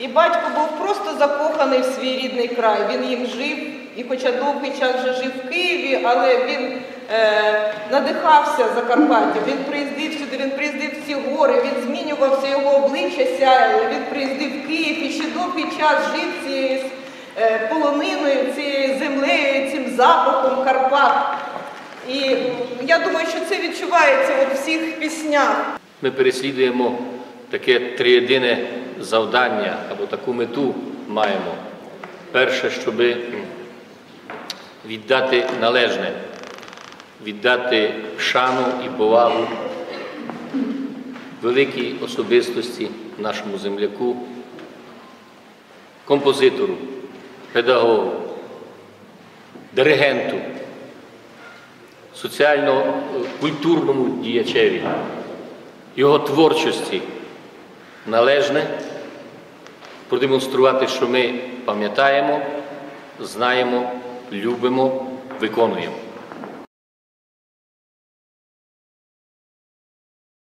І батько був просто закоханий в свій рідний край. Він їм жив, і хоча довгий час вже жив в Києві, але він е, надихався Закарпаттям. Він приїздив сюди, він приїздив в ці гори, він змінювався, його обличчя сяяло. Він приїздив в Київ і ще довгий час жив цією е, полониною, цією землею, цим запахом Карпат. І я думаю, що це відчувається в всіх піснях. Ми переслідуємо таке триєдине завдання або таку мету маємо. Перше, щоб віддати належне, віддати шану і повагу великій особистості, нашому земляку, композитору, педагогу, диригенту, соціально-культурному діячеві його творчості належне продемонструвати, що ми пам'ятаємо, знаємо, любимо, виконуємо.